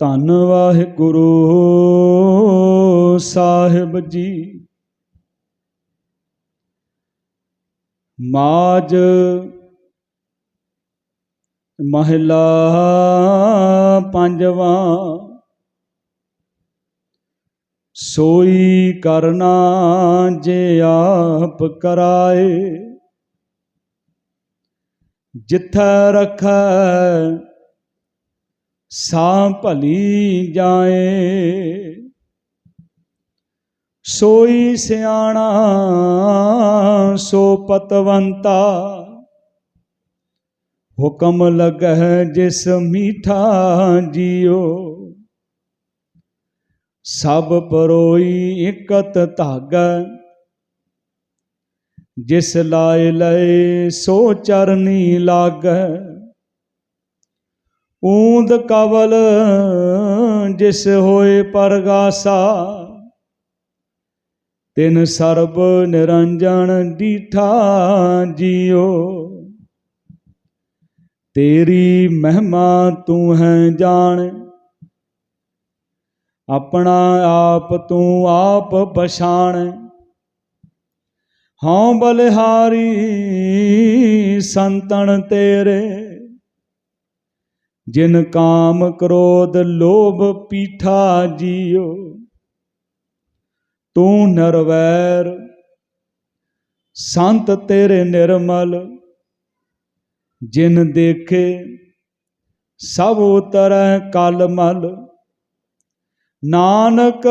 ਧੰਨ ਵਾਹਿਗੁਰੂ ਸਾਹਿਬ ਜੀ। ਮਾਜ ਮਹਿਲਾ ਪੰਜਵਾ ਸੋਈ ਕਰਨਾ ਜੇ ਆਪ ਕਰਾਏ ਜਿੱਥੈ ਰਖੈ ਸਾਂ ਭਲੀ ਜਾਏ। ਸੋਈ ਸਿਆਣਾ, ਸੋ ਪਤਵੰਤਾ। ਹੁਕਮ ਲਗਹਿ ਜਿਸ ਮੀਠਾ ਜਿਉ ਸਭ ਪਰੋਈ ਇਕਤ ਧਾਗੈ। ਜਿਸ ਲਾਇ ਲਏ ਸੋ ਚਰਨੀ ਲਾਗੈ ਊਂਦ ਕਵਲ ਜਿਸ ਹੋਏ ਪਰਗਾਸਾ। ਤਿਨ ਸਰਬ ਨਿਰੰਜਨ ਡੀਠਾ ਜਿਉ ਤੇਰੀ ਮਹਿਮਾ ਤੂੰ ਹੈ ਜਾਣ। ਆਪਣਾ ਆਪ ਤੂੰ ਆਪ ਪਛਾਣ। ਹਉ ਬਲਿਹਾਰੀ ਸੰਤਨ ਤੇਰੇ। ਜਿਨ ਕਾਮ ਕ੍ਰੋਧ ਲੋਭ ਪੀਠਾ ਜੀਓ ਤੂੰ ਨਰਵੈਰ, ਸੰਤ ਤੇਰੇ ਨਿਰਮਲ। ਜਿਨ ਦੇਖੇ ਸਭ ਉਤਰੈ ਕਲਮਲ ਨਾਨਕ,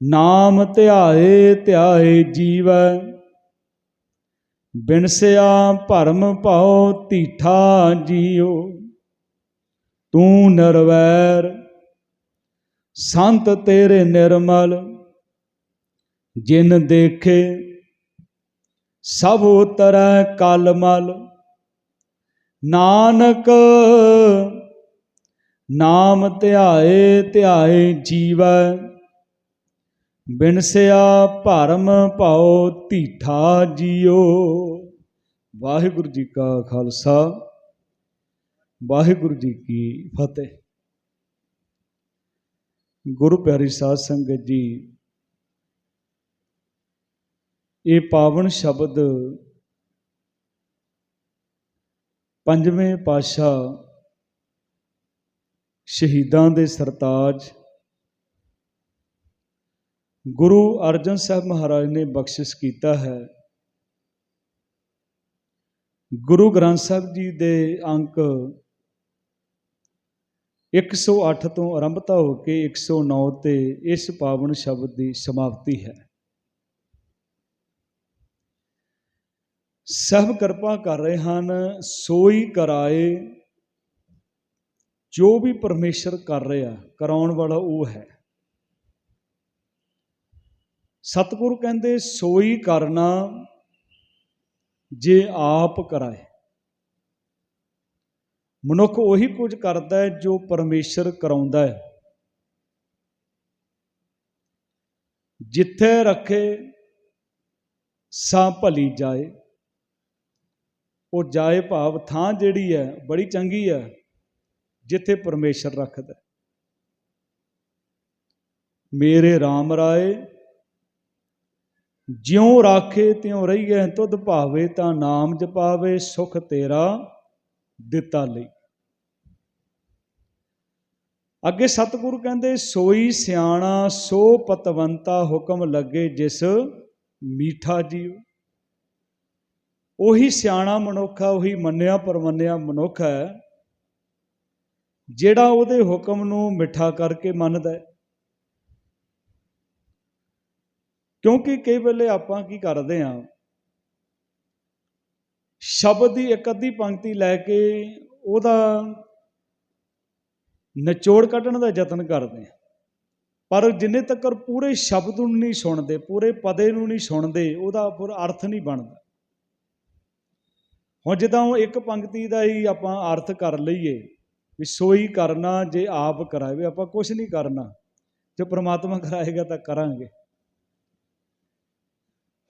ਨਾਮ ਧਿਆਏ ਧਿਆਏ ਜੀਵੈ। ਬਿਨਸਿਆ ਭਰਮ ਭਉ ਧੀਠਾ ਜੀਉ, ਤੂੰ ਨਿਰਵੈਰ, ਸੰਤ ਤੇਰੇ ਨਿਰਮਲ, ਜਿਨ ਦੇਖੇ ਸਭ ਉਤਰੈ ਕਲਮਲ। ਨਾਨਕ ਨਾਮ ਧਿਆਏ ਧਿਆਏ ਜੀਵੈ ਬਿਨਸਿਆ ਭਰਮ ਭਉ ਧੀਠਾ ਜੀਓ। ਵਾਹਿਗੁਰੂ ਜੀ ਕਾ ਖਾਲਸਾ, ਵਾਹਿਗੁਰੂ ਜੀ ਕੀ ਫਤਿਹ। ਗੁਰੂ ਪਿਆਰੀ ਸਾਧ ਸੰਗਤ ਜੀ, ਇਹ ਪਾਵਨ ਸ਼ਬਦ ਪੰਜਵੇਂ ਪਾਤਸ਼ਾਹ ਸ਼ਹੀਦਾਂ ਦੇ ਸਰਤਾਜ ਗੁਰੂ ਅਰਜਨ ਸਾਹਿਬ ਮਹਾਰਾਜ ਨੇ ਬਖਸ਼ਿਸ਼ ਕੀਤਾ ਹੈ। ਗੁਰੂ ਗ੍ਰੰਥ ਸਾਹਿਬ ਜੀ ਦੇ ਅੰਕ 108 ਤੋਂ ਆਰੰਭਤਾ ਹੋ ਕੇ 109 ਤੇ ਇਸ ਪਾਵਨ ਸ਼ਬਦ ਦੀ ਸਮਾਪਤੀ ਹੈ। ਸਭ ਕਿਰਪਾ ਕਰ ਰਹੇ ਹਨ, ਸੋਈ ਕਰਾਏ, ਜੋ ਵੀ ਪਰਮੇਸ਼ਰ ਕਰ ਰਿਹਾ, ਕਰਾਉਣ ਵਾਲਾ ਉਹ ਹੈ। ਸਤਿਗੁਰੂ ਕਹਿੰਦੇ, ਸੋਈ ਕਰਨਾ ਜੇ ਆਪ ਕਰਾਏ। ਮਨੁੱਖ ਉਹੀ ਕੁਝ ਕਰਦਾ ਹੈ ਜੋ ਪਰਮੇਸ਼ਰ ਕਰਾਉਂਦਾ ਹੈ। ਜਿੱਥੇ ਰੱਖੇ ਸਾਂ ਭਲੀ ਜਾਏ। ਉਹ ਜਾਏ ਭਾਵ ਥਾਂ ਜਿਹੜੀ ਹੈ, ਬੜੀ ਚੰਗੀ ਹੈ, ਜਿੱਥੇ ਪਰਮੇਸ਼ਰ ਰੱਖਦਾ ਮੇਰੇ RAM ਰਾਏ ਜਿਉ ਰਾਖੇ ਤਿਉ ਰਹੀਏ ਤੁਧ ਭਾਵੇ ਤਾਂ ਨਾਮ ਜਪਾਵੇ ਸੁਖ ਤੇਰਾ ਦਿੱਤਾ ਲਈ। ਅੱਗੇ ਸਤਿਗੁਰੂ ਕਹਿੰਦੇ, ਸੋਈ ਸਿਆਣਾ, ਸੋ ਪਤਵੰਤਾ ਹੁਕਮ ਲੱਗੇ ਜਿਸ ਮੀਠਾ ਜੀਵ। ਉਹੀ ਸਿਆਣਾ ਮਨੁੱਖ ਹੈ ਉਹੀ ਮੰਨਿਆ ਪਰਮੰਨਿਆ ਮਨੁੱਖ ਹੈ, ਜਿਹੜਾ ਉਹਦੇ ਹੁਕਮ ਨੂੰ ਮਿੱਠਾ ਕਰਕੇ ਮੰਨਦਾ ਹੈ। ਕਿਉਂਕਿ ਕਈ ਵੇਲੇ ਆਪਾਂ ਕੀ ਕਰਦੇ ਹਾਂ, ਸ਼ਬਦ ਦੀ ਇੱਕ ਅੱਧੀ ਪੰਕਤੀ ਲੈ ਕੇ ਉਹਦਾ ਨਿਚੋੜ ਕੱਢਣ ਦਾ ਯਤਨ ਕਰਦੇ ਹਾਂ। ਪਰ ਜਿੰਨੇ ਤੱਕ ਪੂਰੇ ਸ਼ਬਦ ਨੂੰ ਨਹੀਂ ਸੁਣਦੇ, ਪੂਰੇ ਪਦੇ ਨੂੰ ਨਹੀਂ ਸੁਣਦੇ, ਉਹਦਾ ਫਿਰ ਅਰਥ ਨਹੀਂ ਬਣਦਾ। ਹੁਣ ਜਿੱਦਾਂ ਉਹ ਇੱਕ ਪੰਕਤੀ ਦਾ ਹੀ ਆਪਾਂ ਅਰਥ ਕਰ ਲਈਏ ਵੀ ਸੋਈ ਕਰਨਾ ਜੇ ਆਪ ਕਰਾਵੇ, ਆਪਾਂ ਕੁਝ ਨਹੀਂ ਕਰਨਾ। ਜੇ ਪ੍ਰਮਾਤਮਾ ਕਰਾਏਗਾ ਤਾਂ ਕਰਾਂਗੇ।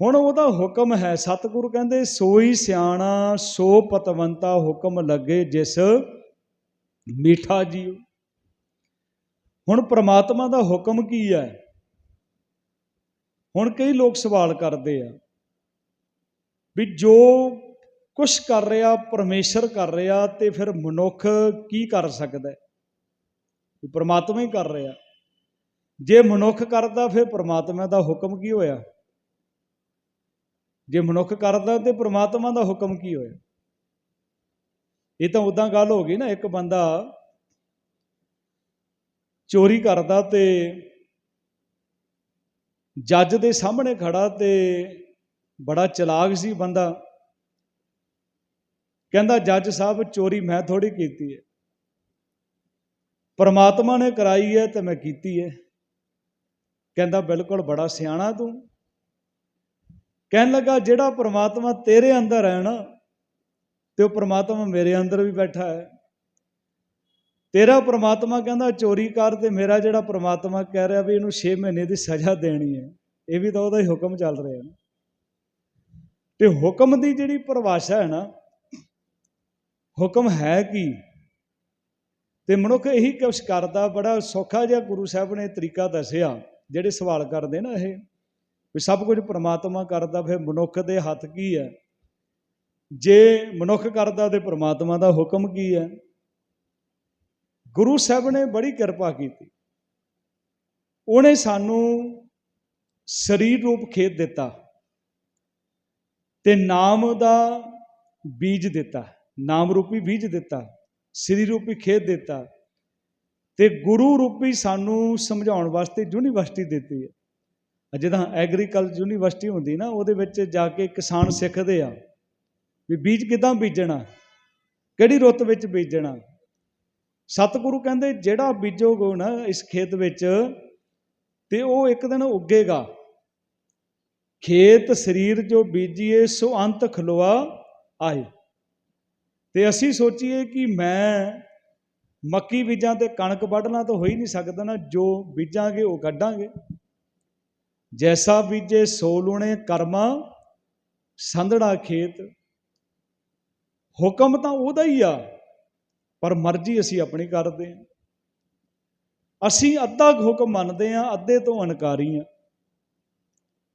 ਹੁਣ ਉਹਦਾ ਹੁਕਮ ਹੈ, ਸਤਿਗੁਰੂ ਕਹਿੰਦੇ, ਸੋਈ ਸਿਆਣਾ, ਸੋ ਪਤਵੰਤਾ ਹੁਕਮ ਲੱਗੇ ਜਿਸ ਮੀਠਾ ਜੀਓ ਹੁਣ ਪ੍ਰਮਾਤਮਾ ਦਾ ਹੁਕਮ ਕੀ ਹੈ? ਹੁਣ ਕਈ ਲੋਕ ਸਵਾਲ ਕਰਦੇ ਆ ਵੀ ਜੋ ਕੁਛ ਕਰ ਰਿਹਾ, ਪਰਮੇਸ਼ਰ ਕਰ ਰਿਹਾ ਤੇ ਫਿਰ ਮਨੁੱਖ ਕੀ ਕਰ ਸਕਦਾ ਹੈ? ਪ੍ਰਮਾਤਮਾ ਹੀ ਕਰ ਰਿਹਾ। ਜੇ ਮਨੁੱਖ ਕਰਦਾ, ਫਿਰ ਪ੍ਰਮਾਤਮਾ ਦਾ ਹੁਕਮ ਕੀ ਹੋਇਆ? ਜੇ ਮਨੁੱਖ ਕਰਦਾ ਤੇ ਪ੍ਰਮਾਤਮਾ ਦਾ ਹੁਕਮ ਕੀ ਹੋਇਆ? ਇਹ ਤਾਂ ਉਦਾਂ ਗੱਲ ਹੋ ਗਈ ਨਾ, ਇੱਕ ਬੰਦਾ ਚੋਰੀ ਕਰਦਾ ਤੇ ਜੱਜ ਦੇ ਸਾਹਮਣੇ ਖੜਾ ਤੇ ਬੜਾ ਚਲਾਕ ਸੀ ਬੰਦਾ। ਕਹਿੰਦਾ, ਜੱਜ ਸਾਹਿਬ, ਚੋਰੀ ਮੈਂ ਥੋੜੀ ਕੀਤੀ ਹੈ। ਪਰਮਾਤਮਾ ਨੇ ਕਰਾਈ ਹੈ ਤੇ ਮੈਂ ਕੀਤੀ ਹੈ। ਕਹਿੰਦਾ, ਬਿਲਕੁਲ ਬੜਾ ਸਿਆਣਾ ਤੂੰ। ਕਹਿਣ ਲੱਗਾ, ਜਿਹੜਾ ਪ੍ਰਮਾਤਮਾ ਤੇਰੇ ਅੰਦਰ ਹੈ ਨਾ, ਤੇ ਉਹ ਪ੍ਰਮਾਤਮਾ ਮੇਰੇ ਅੰਦਰ ਵੀ ਬੈਠਾ ਹੈ। ਤੇਰਾ ਪ੍ਰਮਾਤਮਾ ਕਹਿੰਦਾ, ਚੋਰੀ ਕਰ ਤੇ ਮੇਰਾ ਜਿਹੜਾ ਪ੍ਰਮਾਤਮਾ ਕਹਿ ਰਿਹਾ ਵੀ ਇਹਨੂੰ 6 ਮਹੀਨੇ ਦੀ ਸਜ਼ਾ ਦੇਣੀ ਹੈ, ਇਹ ਵੀ ਤਾਂ ਉਹਦਾ ਹੀ ਹੁਕਮ ਚੱਲ ਰਿਹਾ ਨਾ। ਤੇ ਹੁਕਮ ਦੀ ਜਿਹੜੀ ਪਰਿਭਾਸ਼ਾ ਹੈ ਨਾ, ਹੁਕਮ ਹੈ ਕੀ? ਤੇ ਮਨੁੱਖ ਇਹੀ ਕੁਛ ਕਰਦਾ, ਬੜਾ ਸੌਖਾ ਜਿਹਾ ਗੁਰੂ ਸਾਹਿਬ ਨੇ ਤਰੀਕਾ ਦੱਸਿਆ, ਜਿਹੜੇ ਸਵਾਲ ਕਰਦੇ ਨਾ ਇਹ। ਵੀ ਸਭ ਕੁਝ ਪ੍ਰਮਾਤਮਾ ਕਰਦਾ, ਫਿਰ ਮਨੁੱਖ ਦੇ ਹੱਥ ਕੀ ਹੈ? ਜੇ ਮਨੁੱਖ ਕਰਦਾ ਤੇ ਪ੍ਰਮਾਤਮਾ ਦਾ ਹੁਕਮ ਕੀ ਹੈ? ਗੁਰੂ ਸਾਹਿਬ ਨੇ ਬੜੀ ਕਿਰਪਾ ਕੀਤੀ। ਉਹਨੇ ਸਾਨੂੰ ਸਰੀਰ ਰੂਪ ਖੇਤ ਦਿੱਤਾ ਤੇ ਨਾਮ ਦਾ ਬੀਜ ਦਿੱਤਾ, ਨਾਮ ਰੂਪੀ ਬੀਜ ਦਿੱਤਾ, ਸਰੀਰ ਰੂਪੀ ਖੇਤ ਦਿੱਤਾ ਤੇ ਗੁਰੂ ਰੂਪੀ ਸਾਨੂੰ ਸਮਝਾਉਣ ਵਾਸਤੇ ਯੂਨੀਵਰਸਿਟੀ ਦਿੱਤੀ ਹੈ। ਜਿੱਦਾਂ ਐਗਰੀਕਲਚਰ ਯੂਨੀਵਰਸਿਟੀ ਹੁੰਦੀ ਨਾ, ਉਹਦੇ ਵਿੱਚ ਜਾ ਕੇ ਕਿਸਾਨ ਸਿੱਖਦੇ ਆ ਵੀ ਬੀਜ ਕਿਦਾਂ ਬੀਜਣਾ, ਕਿਹੜੀ ਰੁੱਤ ਵਿੱਚ ਬੀਜਣਾ। ਸਤਿਗੁਰੂ ਕਹਿੰਦੇ ਜਿਹੜਾ ਬੀਜੋਗੇ ਨਾ ਇਸ ਖੇਤ ਵਿੱਚ, ਤੇ ਉਹ ਇੱਕ ਦਿਨ ਉੱਗੇਗਾ। ਖੇਤ ਸਰੀਰ ਜੋ ਬੀਜੀਏ, ਸੋ ਅੰਤ ਖਲੋਆ ਆਏ। ਤੇ ਅਸੀਂ ਸੋਚੀਏ ਕਿ ਮੈਂ ਮੱਕੀ ਬੀਜਾਂ ਤੇ ਕਣਕ ਵੱਢਣਾ ਤਾਂ ਹੋ ਹੀ ਨਹੀਂ ਸਕਦਾ ਨਾ, ਜੋ ਬੀਜਾਂਗੇ ਉਹ ਕੱਢਾਂਗੇ। ਜੈਸਾ ਬੀਜੇ ਸੋ ਲੂਣੇ ਕਰਮਾ, ਸੰਧੜਾ ਖੇਤ। ਹੁਕਮ ਤਾਂ ਉਹਦਾ ਹੀ ਆ, ਪਰ ਮਰਜ਼ੀ ਅਸੀਂ ਆਪਣੀ ਕਰਦੇ ਹਾਂ। ਅਸੀਂ ਅੱਧਾ ਹੁਕਮ ਮੰਨਦੇ ਹਾਂ, ਅੱਧੇ ਤੋਂ ਅਨਕਾਰੀ ਹਾਂ।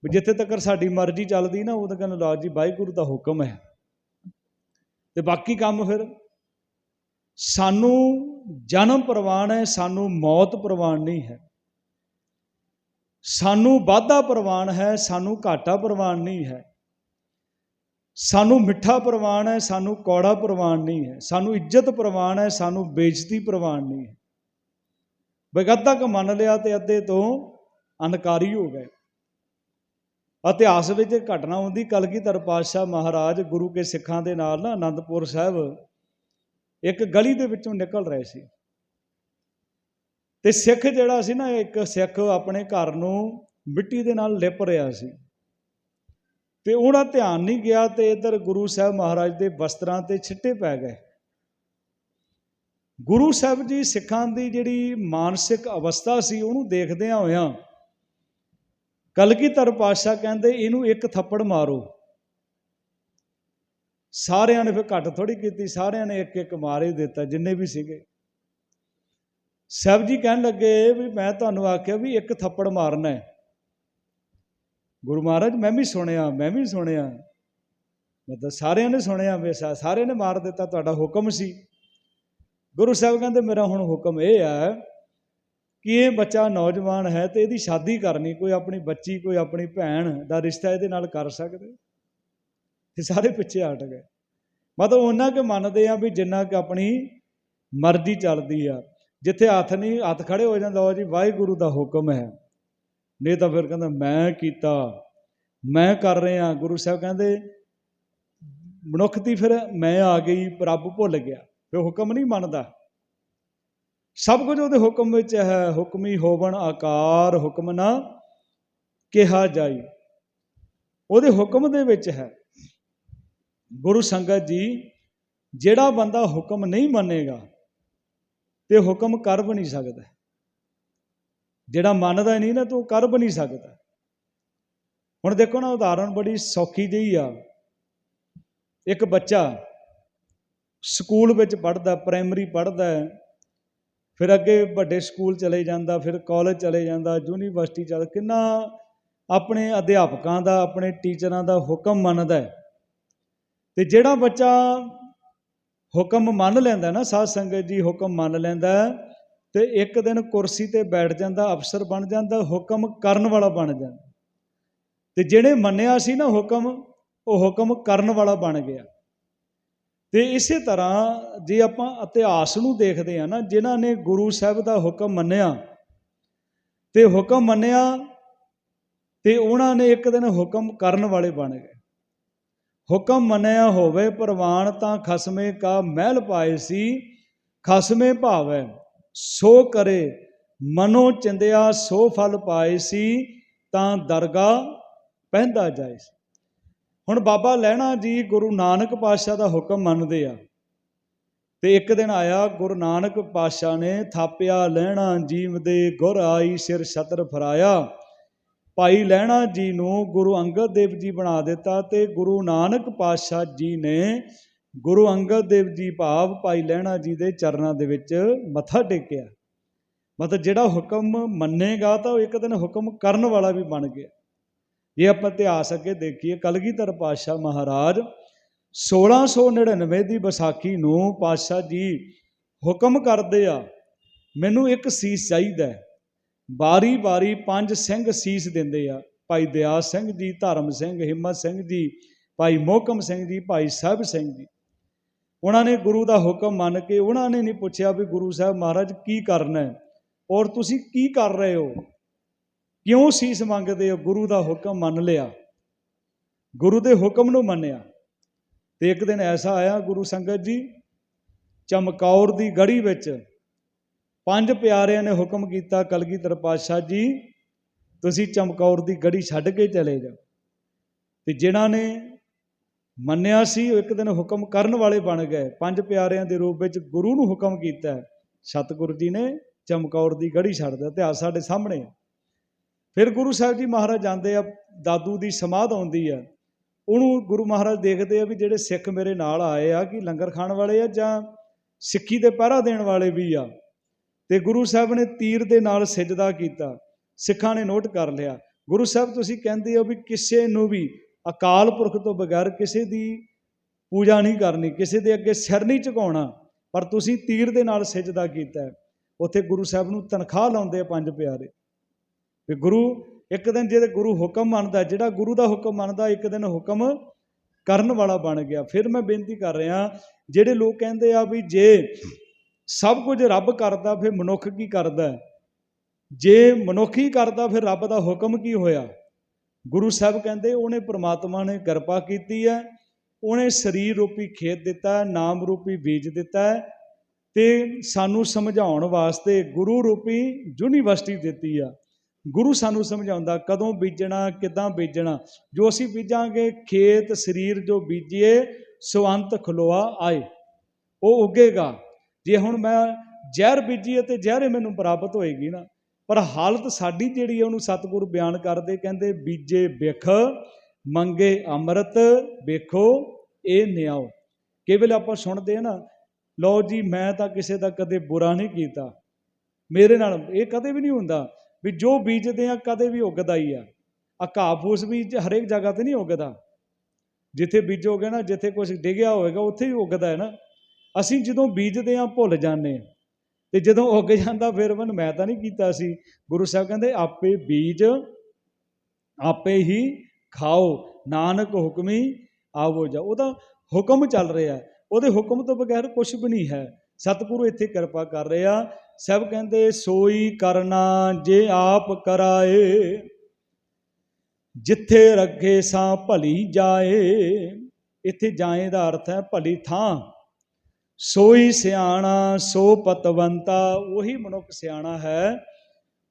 ਵੀ ਜਿੱਥੇ ਤੱਕ ਸਾਡੀ ਮਰਜ਼ੀ ਚੱਲਦੀ ਨਾ ਉਦੋਂ ਕਹਿੰਦੇ ਲਓ ਜੀ, ਵਾਹਿਗੁਰੂ ਦਾ ਹੁਕਮ ਹੈ। ਤੇ ਬਾਕੀ ਕੰਮ ਫਿਰ? ਸਾਨੂੰ ਜਨਮ ਪ੍ਰਵਾਨ ਹੈ, ਸਾਨੂੰ ਮੌਤ ਪ੍ਰਵਾਨ ਨਹੀਂ ਹੈ। ਸਾਨੂੰ ਵਾਧਾ ਪ੍ਰਵਾਨ ਹੈ, ਸਾਨੂੰ ਘਾਟਾ ਪ੍ਰਵਾਨ ਨਹੀਂ ਹੈ। ਸਾਨੂੰ ਮਿੱਠਾ ਪ੍ਰਵਾਨ ਹੈ, ਸਾਨੂੰ ਕੌੜਾ ਪ੍ਰਵਾਨ ਨਹੀਂ ਹੈ। ਸਾਨੂੰ ਇੱਜ਼ਤ ਪ੍ਰਵਾਨ ਹੈ, ਸਾਨੂੰ ਬੇਇੱਜ਼ਤੀ ਪ੍ਰਵਾਨ ਨਹੀਂ ਹੈ। ਬਈ ਅੱਧਾ ਮੰਨ ਲਿਆ ਤੇ ਅੱਧੇ ਤੋਂ ਅਨਕਾਰੀ ਹੋ ਗਏ। ਇਤਿਹਾਸ ਵਿੱਚ ਘਟਨਾ ਹੁੰਦੀ, ਕਲਗੀਧਰ ਪਾਤਸ਼ਾਹ ਮਹਾਰਾਜ ਗੁਰੂ ਕੇ ਸਿੱਖਾਂ ਦੇ ਨਾਲ ਨਾ ਅਨੰਦਪੁਰ ਸਾਹਿਬ ਇੱਕ ਗਲੀ ਦੇ ਵਿੱਚੋਂ ਨਿਕਲ ਰਹੇ ਸੀ। ਤੇ ਸਿੱਖ ਜਿਹੜਾ ਸੀ ਨਾ, ਇੱਕ ਸਿੱਖ ਆਪਣੇ ਘਰ ਨੂੰ ਮਿੱਟੀ ਦੇ ਨਾਲ ਲਿਪ ਰਿਹਾ ਸੀ। ਤੇ ਉਹਦਾ ਧਿਆਨ ਨਹੀਂ ਗਿਆ ਤੇ ਇਧਰ ਗੁਰੂ ਸਾਹਿਬ ਮਹਾਰਾਜ ਦੇ ਵਸਤਰਾਂ ਤੇ ਛਿੱਟੇ ਪੈ ਗਏ। ਗੁਰੂ ਸਾਹਿਬ ਜੀ ਸਿੱਖਾਂ ਦੀ ਜਿਹੜੀ ਮਾਨਸਿਕ ਅਵਸਥਾ ਸੀ, ਉਹਨੂੰ ਦੇਖਦਿਆਂ ਹੋਇਆਂ ਕਲਗੀਧਰ ਪਾਤਸ਼ਾਹ ਕਹਿੰਦੇ, ਇਹਨੂੰ ਇੱਕ ਥੱਪੜ ਮਾਰੋ। ਸਾਰਿਆਂ ਨੇ ਫਿਰ ਘੱਟ ਥੋੜੀ ਕੀਤੀ, ਸਾਰਿਆਂ ਨੇ ਇੱਕ ਇੱਕ ਮਾਰ ਹੀ ਦਿੱਤਾ, ਜਿੰਨੇ ਵੀ ਸੀਗੇ। ਸਾਹਿਬ ਜੀ ਕਹਿਣ ਲੱਗੇ ਵੀ ਮੈਂ ਤੁਹਾਨੂੰ ਆਖਿਆ ਵੀ ਇੱਕ ਥੱਪੜ ਮਾਰਨਾ ਹੈ। ਗੁਰੂ ਮਹਾਰਾਜ, ਮੈਂ ਵੀ ਸੁਣਿਆ, ਮੈਂ ਵੀ ਸੁਣਿਆ। ਮਤਲਬ ਸਾਰਿਆਂ ਨੇ ਸੁਣਿਆ ਮੇਸ਼ਾ ਸਾਰਿਆਂ ਨੇ ਮਾਰ ਦਿੱਤਾ, ਤੁਹਾਡਾ ਹੁਕਮ ਸੀ। ਗੁਰੂ ਸਾਹਿਬ ਕਹਿੰਦੇ, ਮੇਰਾ ਹੁਣ ਹੁਕਮ ਇਹ ਹੈ ਕਿ ਇਹ ਬੱਚਾ ਨੌਜਵਾਨ ਹੈ ਤੇ ਇਹਦੀ ਸ਼ਾਦੀ ਕਰਨੀ, ਕੋਈ ਆਪਣੀ ਬੱਚੀ, ਕੋਈ ਆਪਣੀ ਭੈਣ ਦਾ ਰਿਸ਼ਤਾ ਇਹਦੇ ਨਾਲ ਕਰ ਸਕਦੇ। ਤੇ ਸਾਰੇ ਪਿੱਛੇ ਹਟ ਗਏ। ਮਤਲਬ ਉਹਨਾਂ ਕੇ ਮੰਨਦੇ ਆ ਵੀ ਜਿੰਨਾ ਕਿ ਆਪਣੀ ਮਰਜ਼ੀ ਚੱਲਦੀ ਆ। ਜਿੱਥੇ ਹੱਥ ਨਹੀਂ, ਹੱਥ ਖੜੇ ਹੋ ਜਾਂਦਾ ਉਹ ਜੀ, ਵਾਹਿਗੁਰੂ ਦਾ ਹੁਕਮ ਹੈ। ਨਹੀਂ ਤਾਂ ਫਿਰ ਕਹਿੰਦਾ, ਮੈਂ ਕੀਤਾ, ਮੈਂ ਕਰ ਰਿਹਾ। ਗੁਰੂ ਸਾਹਿਬ ਕਹਿੰਦੇ, ਮਨੁੱਖ ਦੀ ਫਿਰ ਮੈਂ ਆ ਗਈ, ਰੱਬ ਭੁੱਲ ਗਿਆ। ਫਿਰ ਹੁਕਮ ਨਹੀਂ ਮੰਨਦਾ। ਸਭ ਕੁਝ ਉਹਦੇ ਹੁਕਮ ਵਿੱਚ ਹੈ। ਹੁਕਮੀ ਹੋਵਣ ਆਕਾਰ, ਹੁਕਮ ਨਾ ਕਿਹਾ ਜਾਈ। ਉਹਦੇ ਹੁਕਮ ਦੇ ਵਿੱਚ ਹੈ। ਗੁਰੂ ਸੰਗਤ ਜੀ, ਜਿਹੜਾ ਬੰਦਾ ਹੁਕਮ ਨਹੀਂ ਮੰਨੇਗਾ ਤੇ ਹੁਕਮ ਕਰ ਵੀ ਨਹੀਂ ਸਕਦਾ। ਜਿਹੜਾ ਮੰਨਦਾ ਨਹੀਂ ਨਾ ਤੂੰ ਕਰ ਵੀ ਨਹੀਂ ਸਕਦਾ। ਹੁਣ ਦੇਖੋ ਨਾ, ਉਦਾਹਰਣ ਬੜੀ ਸੌਖੀ ਜਿਹੀ ਆ। ਇੱਕ ਬੱਚਾ ਸਕੂਲ ਵਿੱਚ ਪੜ੍ਹਦਾ, ਪ੍ਰਾਇਮਰੀ ਪੜ੍ਹਦਾ, ਫਿਰ ਅੱਗੇ ਵੱਡੇ ਸਕੂਲ ਚਲੇ ਜਾਂਦਾ, ਫਿਰ ਕਾਲਜ ਚਲੇ ਜਾਂਦਾ, ਯੂਨੀਵਰਸਿਟੀ ਚੱਲ ਕਿੰਨਾ ਆਪਣੇ ਅਧਿਆਪਕਾਂ ਦਾ, ਆਪਣੇ ਟੀਚਰਾਂ ਦਾ ਹੁਕਮ ਮੰਨਦਾ ਹੈ। ਤੇ ਜਿਹੜਾ ਬੱਚਾ ਹੁਕਮ ਮੰਨ ਲੈਂਦਾ ਨਾ ਸਾਧ ਸੰਗਤ ਜੀ, ਹੁਕਮ ਮੰਨ ਲੈਂਦਾ ਤੇ ਇੱਕ ਦਿਨ ਕੁਰਸੀ ਤੇ ਬੈਠ ਜਾਂਦਾ, ਅਫਸਰ ਬਣ ਜਾਂਦਾ, ਹੁਕਮ ਕਰਨ ਵਾਲਾ ਬਣ ਜਾਂਦਾ। ਤੇ ਜਿਹੜੇ ਮੰਨਿਆ ਸੀ ਨਾ ਹੁਕਮ, ਉਹ ਹੁਕਮ ਕਰਨ ਵਾਲਾ ਬਣ ਗਿਆ। ਤੇ ਇਸੇ ਤਰ੍ਹਾਂ ਜੇ ਆਪਾਂ ਇਤਿਹਾਸ ਨੂੰ ਦੇਖਦੇ ਆ ਨਾ, ਜਿਨ੍ਹਾਂ ਨੇ ਗੁਰੂ ਸਾਹਿਬ ਦਾ ਹੁਕਮ ਮੰਨਿਆ, ਤੇ ਹੁਕਮ ਮੰਨਿਆ ਤੇ ਉਹਨਾਂ ਨੇ ਇੱਕ ਦਿਨ ਹੁਕਮ ਕਰਨ ਵਾਲੇ ਬਣ ਗਏ। ਹੁਕਮ ਮੰਨਿਆ ਹੋਵੇ ਪ੍ਰਵਾਨ ਤਾਂ ਖਸਮੇ ਕਾ ਮਹਿਲ ਪਾਏ ਸੀ, ਖਸਮੇ ਭਾਵੈ, ਸੋ ਕਰੇ, ਮਨੋ ਚਿੰਦਿਆ ਸੋ ਫਲ ਪਾਏ ਸੀ, ਤਾਂ ਦਰਗਾ ਪਹਿੰਦਾ ਜਾਏ ਸੀ। ਹੁਣ ਬਾਬਾ ਲਹਿਣਾ ਜੀ ਗੁਰੂ ਨਾਨਕ ਪਾਤਸ਼ਾਹ ਦਾ ਹੁਕਮ ਮੰਨਦੇ ਆ। ਤੇ ਇੱਕ ਦਿਨ ਆਇਆ ਗੁਰੂ ਨਾਨਕ ਪਾਤਸ਼ਾਹ ਨੇ, ਥਾਪਿਆ ਲਹਿਣਾ ਜੀਵ ਦੇ ਗੁਰ ਆਈ, ਸਿਰ ਛਤਰ ਫਰਾਇਆ ਭਾਈ ਲਹਿਣਾ ਜੀ ਨੂੰ ਗੁਰੂ ਅੰਗਦ ਦੇਵ ਜੀ ਬਣਾ ਦਿੱਤਾ ਤੇ ਗੁਰੂ ਨਾਨਕ ਪਾਤਸ਼ਾਹ ਜੀ ਨੇ ਗੁਰੂ ਅੰਗਦ ਦੇਵ ਜੀ ਭਾਵ ਭਾਈ ਲਹਿਣਾ ਜੀ ਦੇ ਚਰਨਾਂ ਦੇ ਵਿੱਚ ਮੱਥਾ ਟੇਕਿਆ। ਮਤਲਬ ਜਿਹੜਾ ਹੁਕਮ ਮੰਨੇਗਾ ਤਾਂ ਉਹ ਇੱਕ ਦਿਨ ਹੁਕਮ ਕਰਨ ਵਾਲਾ ਵੀ ਬਣ ਗਿਆ। ਜੇ ਆਪਾਂ ਇਤਿਹਾਸ ਅੱਗੇ ਦੇਖੀਏ, ਕਲਗੀਧਰ ਪਾਤਸ਼ਾਹ ਮਹਾਰਾਜ 1699 ਦੀ ਵਿਸਾਖੀ ਨੂੰ ਪਾਤਸ਼ਾਹ ਜੀ ਹੁਕਮ ਕਰਦੇ ਆ, ਮੈਨੂੰ ਇੱਕ ਸੀਸ ਚਾਹੀਦਾ ਹੈ। ਬਾਰੀ ਬਾਰੀ ਪੰਜ ਸਿੰਘ ਸੀਸ ਦਿੰਦੇ ਆ। ਭਾਈ ਦਿਆ ਸਿੰਘ ਜੀ, ਧਰਮ ਸਿੰਘ, ਹਿੰਮਤ ਸਿੰਘ ਜੀ, ਭਾਈ ਮੋਹਕਮ ਸਿੰਘ ਜੀ, ਭਾਈ ਸਾਹਿਬ ਸਿੰਘ ਜੀ। ਉਹਨਾਂ ਨੇ ਗੁਰੂ ਦਾ ਹੁਕਮ ਮੰਨ ਕੇ ਉਹਨਾਂ ਨੇ ਨਹੀਂ ਪੁੱਛਿਆ ਵੀ ਗੁਰੂ ਸਾਹਿਬ ਮਹਾਰਾਜ ਕੀ ਕਰਨਾ ਹੈ? ਔਰ ਤੁਸੀਂ ਕੀ ਕਰ ਰਹੇ ਹੋ? ਕਿਉਂ ਸੀਸ ਮੰਗਦੇ ਹੋ? ਗੁਰੂ ਦਾ ਹੁਕਮ ਮੰਨ ਲਿਆ। ਗੁਰੂ ਦੇ ਹੁਕਮ ਨੂੰ ਮੰਨਿਆ। ਤੇ ਇੱਕ ਦਿਨ ਐਸਾ ਆਇਆ ਗੁਰੂ ਸੰਗਤ ਜੀ, ਚਮਕੌਰ ਦੀ ਗੜੀ ਵਿੱਚ ਪੰਜ ਪਿਆਰਿਆਂ ਨੇ ਹੁਕਮ ਕੀਤਾ, ਕਲਗੀਧਰ ਪਾਤਸ਼ਾਹ ਜੀ, ਤੁਸੀਂ ਚਮਕੌਰ ਦੀ ਗੜੀ ਛੱਡ ਕੇ ਚਲੇ ਜਾਓ। ਤੇ ਜਿਨ੍ਹਾਂ ਨੇ ਮੰਨਿਆ ਸੀ, ਉਹ ਇੱਕ ਦਿਨ ਹੁਕਮ ਕਰਨ ਵਾਲੇ ਬਣ ਗਏ। ਪੰਜ ਪਿਆਰਿਆਂ ਦੇ ਰੂਪ ਵਿੱਚ ਗੁਰੂ ਨੂੰ ਹੁਕਮ ਕੀਤਾ ਸਤਿਗੁਰੂ ਜੀ ਨੇ ਚਮਕੌਰ ਦੀ ਗੜੀ ਛੱਡ ਦਿੱਤਾ, ਇਤਿਹਾਸ ਸਾਡੇ ਸਾਹਮਣੇ ਹੈ। ਫਿਰ ਗੁਰੂ ਸਾਹਿਬ ਜੀ ਮਹਾਰਾਜ ਜਾਂਦੇ ਆ, ਦਾਦੂ ਦੀ ਸਮਾਧ ਆਉਂਦੀ ਆ। ਉਹਨੂੰ ਗੁਰੂ ਮਹਾਰਾਜ ਦੇਖਦੇ ਆ ਵੀ ਜਿਹੜੇ ਸਿੱਖ ਮੇਰੇ ਨਾਲ ਆਏ ਆ, ਕਿ ਲੰਗਰ ਖਾਣ ਵਾਲੇ ਆ ਜਾਂ ਸਿੱਖੀ ਦੇ ਪਹਿਰਾ ਦੇਣ ਵਾਲੇ ਵੀ ਆ। ਤੇ ਗੁਰੂ ਸਾਹਿਬ ਨੇ ਤੀਰ ਦੇ ਨਾਲ ਸਿਜਦਾ ਕੀਤਾ, ਸਿੱਖਾਂ ਨੇ ਨੋਟ ਕਰ ਲਿਆ। ਗੁਰੂ ਸਾਹਿਬ, ਤੁਸੀਂ ਕਹਿੰਦੇ ਹੋ ਵੀ ਕਿਸੇ ਨੂੰ ਵੀ ਅਕਾਲ ਪੁਰਖ ਤੋਂ ਬਗੈਰ ਕਿਸੇ ਦੀ ਪੂਜਾ ਨਹੀਂ ਕਰਨੀ, ਕਿਸੇ ਦੇ ਅੱਗੇ ਸਿਰ ਨਹੀਂ ਝੁਕਾਉਣਾ, ਪਰ ਤੁਸੀਂ ਤੀਰ ਦੇ ਨਾਲ ਸਿਜਦਾ ਕੀਤਾ ਉੱਥੇ ਗੁਰੂ ਸਾਹਿਬ ਨੂੰ ਤਨਖਾਹ ਲਾਉਂਦੇ ਆ ਪੰਜ ਪਿਆਰੇ। ਵੀ ਗੁਰੂ, ਇੱਕ ਦਿਨ ਜਿਹਦੇ ਗੁਰੂ ਹੁਕਮ ਮੰਨਦਾ, ਜਿਹੜਾ ਗੁਰੂ ਦਾ ਹੁਕਮ ਮੰਨਦਾ, ਇੱਕ ਦਿਨ ਹੁਕਮ ਕਰਨ ਵਾਲਾ ਬਣ ਗਿਆ। ਫਿਰ ਮੈਂ ਬੇਨਤੀ ਕਰ ਰਿਹਾ, ਜਿਹੜੇ ਲੋਕ ਕਹਿੰਦੇ ਆ ਵੀ ਜੇ ਸਭ ਕੁਝ ਰੱਬ ਕਰਦਾ, ਫਿਰ ਮਨੁੱਖ ਕੀ ਕਰਦਾ? ਜੇ ਮਨੁੱਖ ਹੀ ਕਰਦਾ, ਫਿਰ ਰੱਬ ਦਾ ਹੁਕਮ ਕੀ ਹੋਇਆ? ਗੁਰੂ ਸਾਹਿਬ ਕਹਿੰਦੇ, ਉਹਨੇ ਪ੍ਰਮਾਤਮਾ ਨੇ ਕਿਰਪਾ ਕੀਤੀ ਹੈ, ਉਹਨੇ ਸਰੀਰ ਰੂਪੀ ਖੇਤ ਦਿੱਤਾ, ਨਾਮ ਰੂਪੀ ਬੀਜ ਦਿੱਤਾ ਹੈ, ਤੇ ਸਾਨੂੰ ਸਮਝਾਉਣ ਵਾਸਤੇ ਗੁਰੂ ਰੂਪੀ ਯੂਨੀਵਰਸਿਟੀ ਦਿੱਤੀ ਆ। ਗੁਰੂ ਸਾਨੂੰ ਸਮਝਾਉਂਦਾ, ਕਦੋਂ ਬੀਜਣਾ, ਕਿੱਦਾਂ ਬੀਜਣਾ? ਜੋ ਅਸੀਂ ਬੀਜਾਂਗੇ, ਖੇਤ, ਸਰੀਰ ਜੋ ਬੀਜੀਏ ਸੁਅੰਤ ਖਲੋਆ ਆਏ, ਉਹ ਉੱਗੇਗਾ। ਜੇ ਹੁਣ ਮੈਂ ਜ਼ਹਿਰ ਬੀਜੀਏ ਤੇ ਜ਼ਹਿਰੇ ਮੈਨੂੰ ਪ੍ਰਾਪਤ ਹੋਏਗੀ ਨਾ, ਪਰ ਹਾਲਤ ਸਾਡੀ ਜਿਹੜੀ ਹੈ ਉਹਨੂੰ ਸਤਿਗੁਰੂ ਬਿਆਨ ਕਰਦੇ ਕਹਿੰਦੇ, ਬੀਜੇ ਬਿਖ ਮੰਗੇ ਅੰਮ੍ਰਿਤ ਵੇਖੋ ਇਹ ਨਿਆਓ। ਕੇਵਲ ਆਪਾਂ ਸੁਣਦੇ ਆ ਨਾ, ਲਓ ਜੀ, ਮੈਂ ਤਾਂ ਕਿਸੇ ਦਾ ਕਦੇ ਬੁਰਾ ਨਹੀਂ ਕੀਤਾ। ਮੇਰੇ ਨਾਲ ਇਹ ਕਦੇ ਵੀ ਨਹੀਂ ਹੁੰਦਾ ਵੀ ਜੋ ਬੀਜਦੇ ਆ, ਕਦੇ ਵੀ ਉੱਗਦਾ ਹੀ ਆ। ਆ ਘਾਹ ਫੂਸ ਵੀ ਹਰੇਕ ਜਗ੍ਹਾ ਤੇ ਨਹੀਂ ਉੱਗਦਾ। ਜਿੱਥੇ ਬੀਜੋਗੇ ਨਾ, ਜਿੱਥੇ ਕੁਝ ਡਿੱਗਿਆ ਹੋਵੇਗਾ, ਉੱਥੇ ਹੀ ਉੱਗਦਾ ਹੈ ਨਾ। ਅਸੀਂ ਜਦੋਂ ਬੀਜਦੇ ਆ ਭੁੱਲ ਜਾਂਦੇ ਆ ਤੇ ਜਦੋਂ ਉੱਗ ਜਾਂਦਾ, ਫਿਰ ਮਨ ਮੈਂ ਤਾਂ ਨਹੀਂ ਕੀਤਾ ਸੀ। ਗੁਰੂ ਸਾਹਿਬ ਕਹਿੰਦੇ, ਆਪੇ ਬੀਜ, ਆਪੇ ਹੀ ਖਾਓ। ਨਾਨਕ ਹੁਕਮੀ ਆਵੋ ਜਾ ਉਹਦਾ ਹੁਕਮ ਚੱਲ ਰਿਹਾ ਉਹਦੇ ਹੁਕਮ ਤੋਂ ਬਗੈਰ ਕੁਝ ਵੀ ਨਹੀਂ ਹੈ। ਸਤਿਗੁਰੂ ਇੱਥੇ ਕਿਰਪਾ ਕਰ ਰਿਹਾ। ਸਭ ਕਹਿੰਦੇ, ਸੋਈ ਕਰਨਾ ਜੇ ਆਪ ਕਰਾਏ, ਜਿੱਥੇ ਰੱਖੇ ਸਾਂ ਭਲੀ ਜਾਏ। ਇੱਥੇ ਜਾਏ ਦਾ ਅਰਥ ਹੈ ਭਲੀ ਥਾਂ। ਸੋਈ ਸਿਆਣਾ, ਸੋ ਪਤਵੰਤਾ, ਉਹੀ ਮਨੁੱਖ ਸਿਆਣਾ ਹੈ,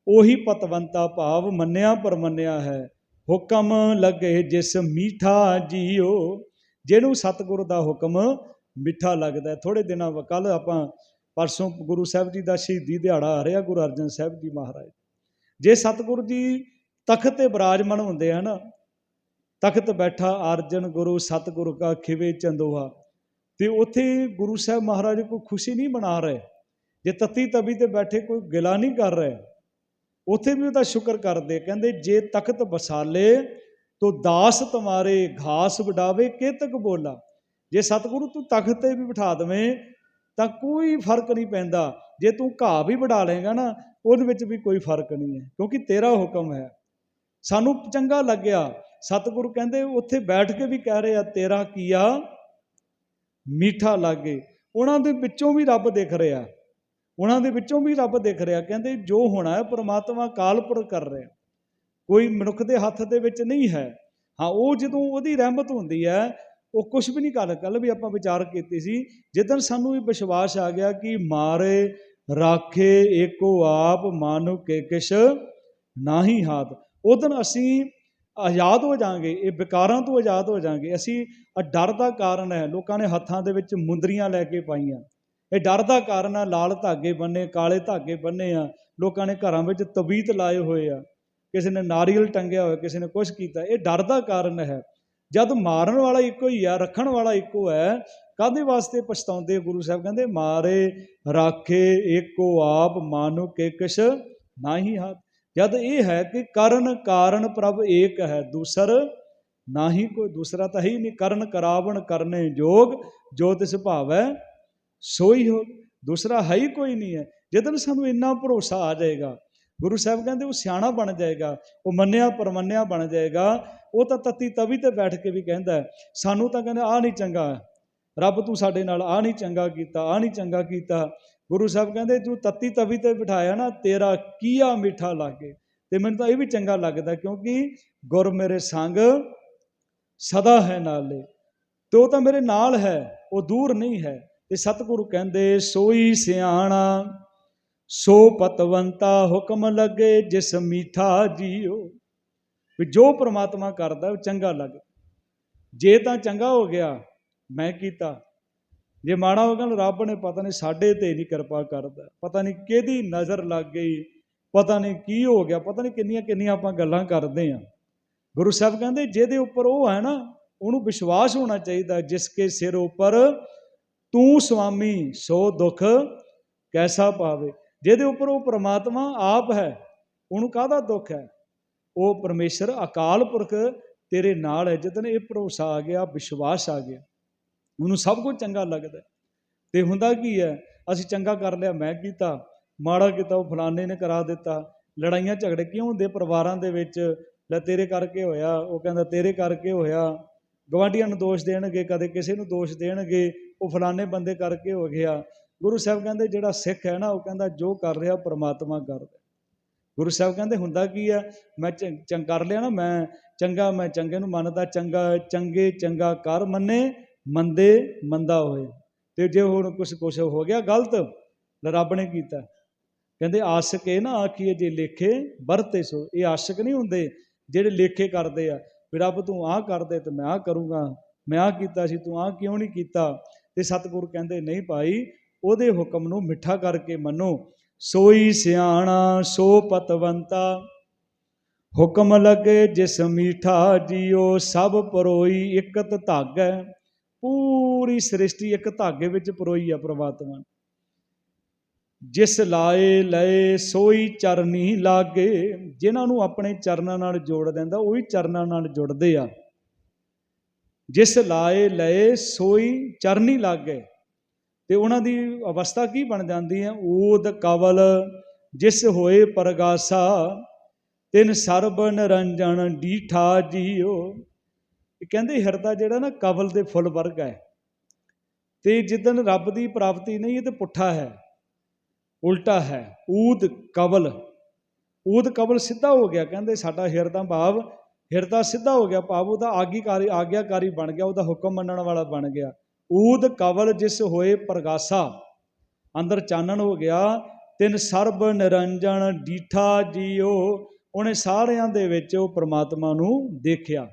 ਉਹੀ ਪਤਵੰਤਾ ਭਾਵ ਮੰਨਿਆ ਪਰ ਮੰਨਿਆ ਹੈ। ਹੁਕਮ ਲੱਗੇ ਜਿਸ ਮੀਠਾ ਜੀਓ, ਜਿਹਨੂੰ ਸਤਿਗੁਰ ਦਾ ਹੁਕਮ ਮਿੱਠਾ ਲੱਗਦਾ ਥੋੜੇ ਦਿਨਾਂ ਕੱਲ ਆਪਾਂ ਪਰਸੋਂ ਗੁਰੂ ਸਾਹਿਬ ਜੀ ਦਾ ਸ਼ਹੀਦੀ ਦਿਹਾੜਾ ਆ ਰਿਹਾ, ਗੁਰੂ ਅਰਜਨ ਸਾਹਿਬ ਜੀ ਮਹਾਰਾਜ। ਜੇ ਸਤਿਗੁਰੂ ਜੀ ਤਖਤ ਤੇ ਬਿਰਾਜਮਾਨ ਹੁੰਦੇ ਹਨ ਤਖਤ ਬੈਠਾ ਅਰਜਨ ਗੁਰੂ, ਸਤਿਗੁਰ ਕਾ ਖਿਵੇ ਚੰਦੋਹਾ। ਤੇ ਉੱਥੇ ਗੁਰੂ ਸਾਹਿਬ ਮਹਾਰਾਜ ਕੋਈ ਖੁਸ਼ੀ ਨਹੀਂ ਮਨਾ ਰਹੇ। ਜੇ ਤਤੀ ਤਵੀ ਤੇ ਬੈਠੇ ਕੋਈ ਗਿਲਾ ਨਹੀਂ ਕਰ ਰਹੇ, ਉੱਥੇ ਵੀ ਉਹਦਾ ਸ਼ੁਕਰ ਕਰਦੇ, ਕਹਿੰਦੇ, ਜੇ ਤਖਤ ਬਸਾਲੇ ਤੋ ਦਾਸ ਤੁਮਾਰੇ, ਘਾਸ ਵਡਾਵੇ ਕੇਤਕ ਬੋਲਾ? ਜੇ ਸਤਿਗੁਰੂ ਤੂੰ ਤਖਤ ਤੇ ਵੀ ਬਿਠਾ ਦਵੇਂ, ਤਾਂ ਕੋਈ ਫ਼ਰਕ ਨਹੀਂ ਪੈਂਦਾ। ਜੇ ਤੂੰ ਘਾਹ ਵੀ ਵਡਾ ਲੇਗਾ ਨਾ, ਉਹਦੇ ਵਿੱਚ ਵੀ ਕੋਈ ਫ਼ਰਕ ਨਹੀਂ ਹੈ, ਕਿਉਂਕਿ ਤੇਰਾ ਹੁਕਮ ਹੈ। ਸਾਨੂੰ ਚੰਗਾ ਲੱਗਿਆ। ਸਤਿਗੁਰੂ ਕਹਿੰਦੇ, ਉੱਥੇ ਬੈਠ ਕੇ ਵੀ ਕਹਿ ਰਹੇ ਆ ਤੇਰਾ ਕੀਆ ਮਿੱਠਾ ਲੱਗੇ। ਉਹਨਾਂ ਦੇ ਵਿੱਚੋਂ ਵੀ ਰੱਬ ਦਿਖ ਰਿਹਾ। ਉਹਨਾਂ ਦੇ ਵਿੱਚੋਂ ਵੀ ਰੱਬ ਦਿਖ ਰਿਹਾ। ਕਹਿੰਦੇ ਜੋ ਹੋਣਾ ਹੈ, ਪ੍ਰਮਾਤਮਾ ਕਾਲਪੁਰ ਕਰ ਰਿਹਾ। ਕੋਈ ਮਨੁੱਖ ਦੇ ਹੱਥ ਦੇ ਵਿੱਚ ਨਹੀਂ ਹੈ। ਹਾਂ, ਉਹ ਜਦੋਂ ਉਹਦੀ ਰਹਿਮਤ ਹੁੰਦੀ ਹੈ, ਉਹ ਕੁਝ ਵੀ ਨਹੀਂ ਕਰ ਕੱਲ ਵੀ ਆਪਾਂ ਵਿਚਾਰ ਕੀਤੀ ਸੀ, ਜਿੱਦਣ ਸਾਨੂੰ ਇਹ ਵਿਸ਼ਵਾਸ ਆ ਗਿਆ ਕਿ ਮਾਰੇ, ਰਾਖੇ, ਏਕੋ ਆਪ, ਮਾਨੁ ਕੇ ਕਿਛ, ਨਾਹੀ ਹਾਥ। ਉਦੋਂ ਅਸੀਂ ਆਜ਼ਾਦ ਹੋ ਜਾਾਂਗੇ ਇਹ ਵਿਕਾਰਾਂ ਤੋਂ ਆਜ਼ਾਦ ਹੋ ਜਾਾਂਗੇ ਅਸੀਂ ਡਰ ਦਾ ਕਾਰਨ ਹੈ, ਲੋਕਾਂ ਨੇ ਹੱਥਾਂ ਦੇ ਵਿੱਚ ਮੁੰਦਰੀਆਂ ਲੈ ਕੇ ਪਾਈਆਂ। ਇਹ ਡਰ ਦਾ ਕਾਰਨ ਆ ਲਾਲ ਧਾਗੇ ਬੰਨੇ, ਕਾਲੇ ਧਾਗੇ ਬੰਨੇ ਆ, ਲੋਕਾਂ ਨੇ ਘਰਾਂ ਵਿੱਚ ਤਵੀਤ ਲਾਏ ਹੋਏ ਆ। ਕਿਸੇ ਨੇ ਨਾਰੀਅਲ ਟੰਗਿਆ ਹੋਇਆ, ਕਿਸੇ ਨੇ ਕੁਝ ਕੀਤਾ। ਇਹ ਡਰ ਦਾ ਕਾਰਨ ਹੈ। ਜਦ ਮਾਰਨ ਵਾਲਾ ਇੱਕੋ ਹੀ ਆ, ਰੱਖਣ ਵਾਲਾ ਇੱਕੋ ਹੈ ਕਾਦੇ ਵਾਸਤੇ ਪਛਤਾਉਂਦੇ ਗੁਰੂ ਸਾਹਿਬ? ਕਹਿੰਦੇ, ਮਾਰੇ, ਰਾਖੇ ਏਕੋ ਆਪ ਮਾਨੁ ਕੇ ਕਿਛ ਨਾਹੀ ਹੱਥ। ਜਦ ਇਹ ਹੈ ਕਿ ਕਰਨ ਕਾਰਨ ਪ੍ਰਭ ਏਕ ਹੈ, ਦੂਸਰ ਨਾਹੀ ਕੋਈ ਦੂਸਰਾ ਤਾਂ ਹੈ ਹੀ ਨਹੀਂ, ਕਰਨ ਕਰਾਵਣ ਕਰਨੇ ਜੋਗ, ਜੋ ਤਿਸ ਭਾਵੈ ਸੋਈ ਹੋ। ਦੂਸਰਾ ਹੈ ਹੀ ਕੋਈ ਨਹੀਂ ਹੈ ਜਦੋਂ ਸਾਨੂੰ ਇੰਨਾ ਭਰੋਸਾ ਆ ਜਾਏਗਾ, ਗੁਰੂ ਸਾਹਿਬ ਕਹਿੰਦੇ ਉਹ ਸਿਆਣਾ ਬਣ ਜਾਏਗਾ, ਉਹ ਮੰਨਿਆ ਪਰਮੰਨਿਆ ਬਣ ਜਾਏਗਾ, ਉਹ ਤਾਂ ਤਤੀ ਤਵੀ ਤੇ ਬੈਠ ਕੇ ਵੀ ਕਹਿੰਦਾ ਸਾਨੂੰ ਤਾਂ ਕਹਿੰਦੇ ਆ ਨਹੀਂ ਚੰਗਾ। ਰੱਬ ਤੂੰ ਸਾਡੇ ਨਾਲ ਆ ਨਹੀਂ ਚੰਗਾ ਕੀਤਾ ਆ ਨਹੀਂ ਚੰਗਾ ਕੀਤਾ। ਗੁਰੂ ਸਾਹਿਬ ਕਹਿੰਦੇ, ਤੂੰ ਤਤੀ ਤਵੀ ਤੇ ਬਿਠਾਇਆ ਨਾ, ਤੇਰਾ ਕੀਆ ਮਿੱਠਾ ਲਾਗੇ? ਤੇ ਮੈਨੂੰ ਤਾਂ ਇਹ ਵੀ ਚੰਗਾ ਲੱਗਦਾ ਕਿਉਂਕਿ ਗੁਰ ਮੇਰੇ ਸੰਗ ਸਦਾ ਹੈ ਨਾਲੇ ਤੇ ਉਹ ਤਾਂ ਮੇਰੇ ਨਾਲ ਹੈ, ਉਹ ਦੂਰ ਨਹੀਂ ਹੈ। ਤੇ ਸਤਿਗੁਰੂ ਕਹਿੰਦੇ, ਸੋਈ ਸਿਆਣਾ, ਸੋ ਪਤਵੰਤਾ ਹੁਕਮ ਲੱਗੇ, ਜਿਸ ਮੀਠਾ ਜੀਓ। ਵੀ ਜੋ ਪ੍ਰਮਾਤਮਾ ਕਰਦਾ, ਉਹ ਚੰਗਾ ਲੱਗੇ। ਜੇ ਤਾਂ ਚੰਗਾ ਹੋ ਗਿਆ ਮੈਂ ਕੀਤਾ। ਜੇ ਮਾੜਾ ਹੋ ਗਿਆ ਰੱਬ ਨੇ ਪਤਾ ਨਹੀਂ ਸਾਡੇ ਤੇ ਨਹੀਂ ਕਿਰਪਾ ਕਰਦਾ। ਪਤਾ ਨਹੀਂ ਕਿਹਦੀ ਨਜ਼ਰ ਲੱਗ ਗਈ। ਪਤਾ ਨਹੀਂ ਕੀ ਹੋ ਗਿਆ। ਪਤਾ ਨਹੀਂ ਕਿੰਨੀਆਂ ਕਿੰਨੀਆਂ ਆਪਾਂ ਗੱਲਾਂ ਕਰਦੇ ਆ ਗੁਰੂ ਸਾਹਿਬ ਕਹਿੰਦੇ ਜਿਹਦੇ ਉੱਪਰ ਉਹ ਹੈ ਨਾ, ਉਹਨੂੰ ਵਿਸ਼ਵਾਸ ਹੋਣਾ ਚਾਹੀਦਾ, ਜਿਸ ਕੇ ਸਿਰ ਉੱਪਰ ਤੂੰ ਸੁਆਮੀ ਸੋ ਦੁੱਖ ਕੈਸਾ ਪਾਵੇ। ਜਿਹਦੇ ਉੱਪਰ ਉਹ ਪ੍ਰਮਾਤਮਾ ਆਪ ਹੈ, ਉਹਨੂੰ ਕਾਹਦਾ ਦੁੱਖ ਹੈ? ਉਹ ਪਰਮੇਸ਼ਰ ਅਕਾਲ ਪੁਰਖ ਤੇਰੇ ਨਾਲ ਹੈ। ਜਦੋਂ ਇਹ ਭਰੋਸਾ ਆ ਗਿਆ, ਵਿਸ਼ਵਾਸ ਆ ਗਿਆ। ਉਹਨੂੰ ਸਭ ਕੁਝ ਚੰਗਾ ਲੱਗਦਾ ਤੇ ਹੁੰਦਾ ਕੀ ਹੈ, ਅਸੀਂ ਚੰਗਾ ਕਰ ਲਿਆ, ਮੈਂ ਕੀਤਾ, ਮਾੜਾ ਕੀਤਾ, ਉਹ ਫਲਾਣੇ ਨੇ ਕਰਾ ਦਿੱਤਾ, ਲੜਾਈਆਂ ਝਗੜੇ ਕਿਉਂ ਹੁੰਦੇ ਪਰਿਵਾਰਾਂ ਦੇ ਵਿੱਚ, ਲੈ ਤੇਰੇ ਕਰਕੇ ਹੋਇਆ, ਉਹ ਕਹਿੰਦਾ ਤੇਰੇ ਕਰਕੇ ਹੋਇਆ ਗਵਾਂਢੀਆਂ ਨੂੰ ਦੋਸ਼ ਦੇਣਗੇ, ਕਦੇ ਕਿਸੇ ਨੂੰ ਦੋਸ਼ ਦੇਣਗੇ, ਉਹ ਫਲਾਣੇ ਬੰਦੇ ਕਰਕੇ ਹੋ ਗਿਆ। ਗੁਰੂ ਸਾਹਿਬ ਕਹਿੰਦੇ ਜਿਹੜਾ ਸਿੱਖ ਹੈ ਨਾ, ਉਹ ਕਹਿੰਦਾ ਜੋ ਕਰ ਰਿਹਾ ਪ੍ਰਮਾਤਮਾ ਕਰਦਾ ਗੁਰੂ ਸਾਹਿਬ ਕਹਿੰਦੇ ਹੁੰਦਾ ਕੀ ਹੈ, ਮੈਂ ਚੰ, ਚੰਗ ਕਰ ਲਿਆ ਨਾ, ਮੈਂ ਚੰਗਾ, ਮੈਂ ਚੰਗੇ ਨੂੰ ਮੰਨਦਾ, ਚੰਗਾ, ਚੰਗੇ, ਚੰਗਾ ਕਰ ਮੰਨੇ ਮੰਦੇ ਮੰਦਾ ਹੋਏ। ਤੇ ਜੇ ਹੁਣ ਕੁਛ ਕੁਛ ਹੋ ਗਿਆ, ਗਲਤ ਰੱਬ ਨੇ ਕੀਤਾ। ਕਹਿੰਦੇ ਆਸ਼ਕ ਇਹ ਨਾ ਆਖੀਏ ਜੇ ਲੇਖੇ ਵਰਤੇ ਸੋ। ਇਹ ਆਸ਼ਕ ਨਹੀਂ ਹੁੰਦੇ ਜਿਹੜੇ ਲੇਖੇ ਕਰਦੇ ਆ। ਵੀ ਰੱਬ ਤੂੰ ਆਹ ਕਰਦੇ ਤੇ ਮੈਂ ਆਹ ਕਰੂੰਗਾ। ਮੈਂ ਆਹ ਕੀਤਾ ਸੀ, ਤੂੰ ਆਹ ਕਿਉਂ ਨਹੀਂ ਕੀਤਾ? ਤੇ ਸਤਿਗੁਰ ਕਹਿੰਦੇ, ਨਹੀਂ ਭਾਈ, ਉਹਦੇ ਹੁਕਮ ਨੂੰ ਮਿੱਠਾ ਕਰਕੇ ਮੰਨੋ। ਸੋਈ ਸਿਆਣਾ, ਸੋ ਪਤਵੰਤਾ। ਹੁਕਮ ਲੱਗੇ ਜਿਸ ਮੀਠਾ ਜੀਓ, ਸਭ ਪਰੋਈ ਇਕਤ ਧਾਗੈ। ਪੂਰੀ ਸ੍ਰਿਸ਼ਟੀ ਇੱਕ ਧਾਗੇ ਵਿੱਚ ਪਰੋਈ ਆ ਪ੍ਰਮਾਤਮਾ ਜਿਸ ਲਾਏ ਲਏ ਸੋਈ ਚਰਨੀ ਲਾਗੇ, ਜਿਨ੍ਹਾਂ ਨੂੰ ਆਪਣੇ ਚਰਨਾਂ ਨਾਲ ਜੋੜ ਦਿੰਦਾ, ਉਹੀ ਚਰਨਾਂ ਨਾਲ ਜੁੜਦੇ ਆ। ਜਿਸ ਲਾਏ ਲਏ ਸੋਈ ਚਰਨੀ ਲਾਗੇ, ਤੇ ਉਹਨਾਂ ਦੀ ਅਵਸਥਾ ਕੀ ਬਣ ਜਾਂਦੀ ਹੈ? ਊਦ ਕਵਲ, ਜਿਸ ਹੋਏ ਪਰਗਾਸਾ, ਤਿਨ ਸਰਬ ਨਿਰੰਜਨ ਡੀਠਾ ਜੀਓ। ਇਹ ਕਹਿੰਦੇ ਹਿਰਦਾ ਜਿਹੜਾ ਨਾ ਕਵਲ ਦੇ ਫੁੱਲ ਵਰਗਾ ਹੈ। ਤੇ ਜਿੱਦਨ ਰੱਬ ਦੀ ਪ੍ਰਾਪਤੀ ਨਹੀਂ ਇਹ ਤੇ ਪੁੱਠਾ ਹੈ, ਉਲਟਾ ਹੈ, ਊਦ ਕਵਲ। ਊਦ ਕਵਲ ਸਿੱਧਾ ਹੋ ਗਿਆ, ਕਹਿੰਦੇ ਸਾਡਾ ਹਿਰਦਾ ਭਾਵ, ਹਿਰਦਾ ਸਿੱਧਾ ਹੋ ਗਿਆ, ਭਾਵ ਉਹਦਾ ਆਗੀਕਾਰੀ, ਆਗਿਆਕਾਰੀ ਬਣ ਗਿਆ, ਉਹਦਾ ਹੁਕਮ ਮੰਨਣ ਵਾਲਾ ਬਣ ਗਿਆ। ਊਦ ਕਵਲ ਜਿਸ ਹੋਏ ਪ੍ਰਗਾਸਾ, ਅੰਦਰ ਚਾਨਣ ਹੋ ਗਿਆ, ਤਿੰਨ ਸਰਬ ਨਿਰੰਜਨ ਡੀਠਾ ਜੀਓ, ਉਹਨੇ ਸਾਰਿਆਂ ਦੇ ਵਿੱਚ ਉਹ ਪ੍ਰਮਾਤਮਾ ਨੂੰ ਦੇਖਿਆ।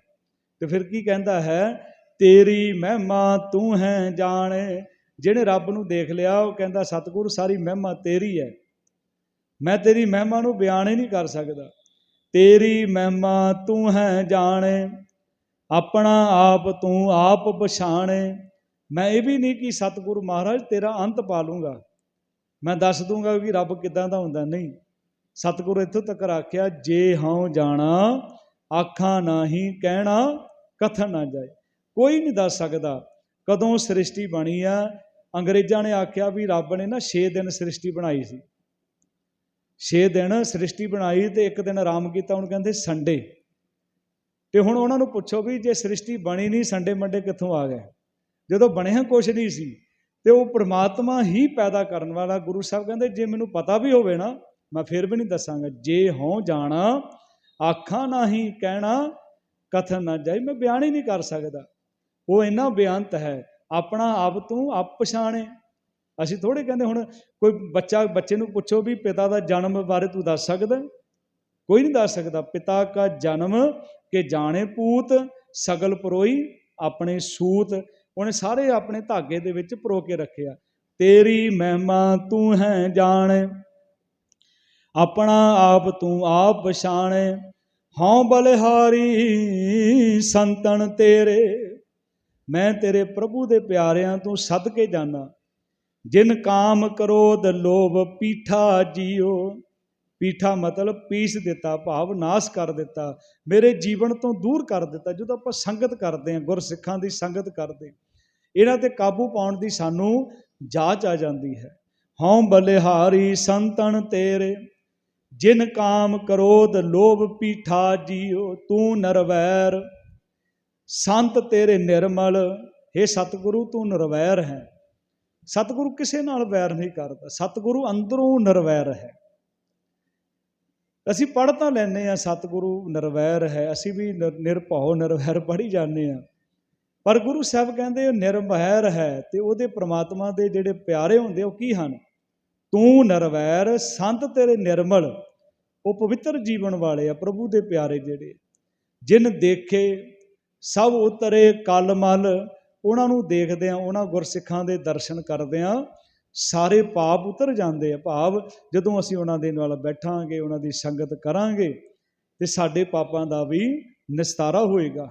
ਤੇ ਫਿਰ ਕੀ ਕਹਿੰਦਾ ਹੈ ਤੇਰੀ ਮਹਿਮਾ ਤੂੰ ਹੈ ਜਾਣੇ। ਜਿਹਨੇ ਰੱਬ ਨੂੰ ਦੇਖ ਲਿਆ, ਉਹ ਕਹਿੰਦਾ, ਸਤਿਗੁਰ, ਸਾਰੀ ਮਹਿਮਾ ਤੇਰੀ ਹੈ। ਮੈਂ ਤੇਰੀ ਮਹਿਮਾ ਨੂੰ ਬਿਆਨ ਹੀ ਨਹੀਂ ਕਰ ਸਕਦਾ। ਤੇਰੀ ਮਹਿਮਾ ਤੂੰ ਹੈ ਜਾਣੇ। ਆਪਣਾ ਆਪ ਤੂੰ ਆਪ ਪਛਾਣੇ। ਮੈਂ ਇਹ ਵੀ ਨਹੀਂ ਕਿ ਸਤਿਗੁਰੂ ਮਹਾਰਾਜ, ਤੇਰਾ ਅੰਤ ਪਾ ਲੂੰਗਾ। ਮੈਂ ਦੱਸ ਦੂੰਗਾ ਵੀ ਰੱਬ ਕਿਦਾਂ ਦਾ ਹੁੰਦਾ। ਨਹੀਂ, ਸਤਿਗੁਰੂ ਇੱਥੋਂ ਤੱਕ ਆਖਿਆ, ਜੇ ਹਉ ਜਾਣਾ, ਆਖਾਂ ਨਾਹੀ ਕਹਿਣਾ, ਕਥਨ ਨਾ ਜਾਏ। ਕੋਈ ਨਹੀਂ ਦੱਸ ਸਕਦਾ। ਕਦੋਂ ਸ੍ਰਿਸ਼ਟੀ ਬਣੀ ਆ? ਅੰਗਰੇਜ਼ਾਂ ਨੇ ਆਖਿਆ ਵੀ ਰੱਬ ਨੇ ਨਾ 6 ਦਿਨ ਸ੍ਰਿਸ਼ਟੀ ਬਣਾਈ ਸੀ। 6 ਦਿਨ ਸ੍ਰਿਸ਼ਟੀ ਬਣਾਈ ਤੇ ਇੱਕ ਦਿਨ ਆਰਾਮ ਕੀਤਾ, ਹੁਣ ਕਹਿੰਦੇ ਸੰਡੇ। ਤੇ ਹੁਣ ਉਹਨਾਂ ਨੂੰ ਪੁੱਛੋ ਵੀ ਜੇ ਸ੍ਰਿਸ਼ਟੀ ਬਣੀ ਨਹੀਂ, ਸੰਡੇ ਮੰਡੇ ਕਿੱਥੋਂ ਆ ਗਏ? ਜਦੋਂ ਬਣਿਆ ਕੁਛ ਨਹੀਂ ਸੀ, ਤੇ ਉਹ ਪ੍ਰਮਾਤਮਾ ਹੀ ਪੈਦਾ ਕਰਨ ਵਾਲਾ ਗੁਰੂ ਸਾਹਿਬ ਕਹਿੰਦੇ, ਜੇ ਮੈਨੂੰ ਪਤਾ ਵੀ ਹੋਵੇ ਨਾ, ਮੈਂ ਫਿਰ ਵੀ ਨਹੀਂ ਦੱਸਾਂਗਾ। ਜੇ ਹਉ ਜਾਣਾ, ਆਖਾਂ ਨਹੀਂ ਕਹਿਣਾ, ਕਥਨ ਨਾ ਜਾਈ, ਮੈਂ ਬਿਆਨ ਹੀ ਨਹੀਂ ਕਰ ਸਕਦਾ। ਉਹ ਇੰਨਾ ਬੇਅੰਤ ਹੈ, ਆਪਣਾ ਆਪ ਤੂੰ ਆਪ ਪਛਾਣੇ। ਅਸੀਂ ਥੋੜੇ ਕਹਿੰਦੇ ਹੁਣ ਕੋਈ ਬੱਚਾ, ਬੱਚੇ ਨੂੰ ਪੁੱਛੋ ਵੀ ਪਿਤਾ ਦਾ ਜਨਮ ਬਾਰੇ ਤੂੰ ਦੱਸ ਸਕਦਾ? ਕੋਈ ਨਹੀਂ ਦੱਸ ਸਕਦਾ। ਪਿਤਾ ਦਾ ਜਨਮ ਕੇ ਜਾਣੇ ਪੂਤ, ਸਗਲ ਪਰੋਈ ਆਪਣੇ ਸੂਤ। ਉਹਨੇ ਸਾਰੇ ਆਪਣੇ ਧਾਗੇ ਦੇ ਵਿੱਚ ਪਰੋ ਕੇ ਰੱਖਿਆ। ਤੇਰੀ ਮਹਿਮਾ ਤੂੰ ਹੈ ਜਾਣੇ। ਆਪਣਾ ਆਪ ਤੂੰ ਆਪ ਪਛਾਣੇ। ਹਉ ਬਲਿਹਾਰੀ ਸੰਤਨ ਤੇਰੇ। ਮੈਂ ਤੇਰੇ ਪ੍ਰਭੂ ਦੇ ਪਿਆਰਿਆਂ ਤੂੰ ਸਦਕੇ ਜਾਣਾ ਜਿਨ। ਕਾਮ ਕ੍ਰੋਧ ਲੋਭ ਪੀਠਾ ਜੀਓ। ਪੀਠਾ ਮਤਲਬ ਪੀਸ ਦਿੱਤਾ, ਭਾਵ ਨਾਸ ਕਰ ਦਿੱਤਾ। ਮੇਰੇ ਜੀਵਨ ਤੋਂ ਦੂਰ ਕਰ ਦਿੱਤਾ। ਜਦੋਂ ਆਪਾਂ ਸੰਗਤ ਕਰਦੇ ਹਾਂ, ਗੁਰਸਿੱਖਾਂ ਦੀ ਸੰਗਤ ਕਰਦੇ ਇਹਨਾਂ ਤੇ ਕਾਬੂ ਪਾਉਣ ਦੀ ਸਾਨੂੰ ਜਾਚ ਆ ਜਾਂਦੀ ਹੈ। ਹਉ ਬਲਿਹਾਰੀ ਸੰਤਨ ਤੇਰੇ। ਜਿਨ ਕਾਮ ਕਰੋਧ ਲੋਭ ਪੀਠਾ ਜੀਓ, ਤੂੰ ਨਰਵੈਰ। ਸੰਤ ਤੇਰੇ ਨਿਰਮਲ हे ਸਤਿਗੁਰੂ, ਤੂੰ ਨਿਰਵੈਰ ਹੈ। ਸਤਿਗੁਰੂ ਕਿਸੇ ਨਾਲ ਵੈਰ ਨਹੀਂ ਕਰਦਾ। ਸਤਿਗੁਰੂ ਅੰਦਰੋਂ ਨਿਰਵੈਰ ਹੈ। ਅਸੀਂ ਪੜ੍ਹ ਤਾਂ ਲੈਂਦੇ ਆ ਸਤਿਗੁਰੂ ਨਿਰਵੈਰ ਹੈ। ਅਸੀਂ ਵੀ ਨਿਰ- ਨਿਰਭਉ, ਨਿਰਵੈਰ ਪੜ੍ਹੀ ਜਾਂਦੇ ਆ ਪਰ ਗੁਰੂ ਸਾਹਿਬ ਕਹਿੰਦੇ ਉਹ ਨਿਰਵੈਰ ਹੈ ਤੇ ਉਹਦੇ ਪ੍ਰਮਾਤਮਾ ਦੇ ਜਿਹੜੇ ਪਿਆਰੇ ਹੁੰਦੇ ਉਹ ਕੀ ਹਨ? ਤੂੰ ਨਿਰਵੈਰ, ਸੰਤ ਤੇਰੇ ਨਿਰਮਲ, ਉਹ ਪਵਿੱਤਰ ਜੀਵਨ ਵਾਲੇ ਆ, ਪ੍ਰਭੂ ਦੇ ਪਿਆਰੇ ਜਿਹੜੇ। ਜਿਨ ਦੇਖੇ ਸਭ ਉਤਰੇ ਕਲਮਲ ਉਹਨਾਂ ਨੂੰ ਦੇਖਦੇ ਆ ਉਹਨਾਂ ਗੁਰਸਿੱਖਾਂ ਦੇ ਦਰਸ਼ਨ ਕਰਦੇ ਆ ਸਾਰੇ ਪਾਪ ਉਤਰ ਜਾਂਦੇ ਆ ਭਾਵ, ਜਦੋਂ ਅਸੀਂ ਉਹਨਾਂ ਦੇ ਨਾਲ ਬੈਠਾਂਗੇ, ਉਹਨਾਂ ਦੀ ਸੰਗਤ ਕਰਾਂਗੇ, ਤੇ ਸਾਡੇ ਪਾਪਾਂ ਦਾ ਵੀ ਨਿਸਤਾਰਾ ਹੋਏਗਾ।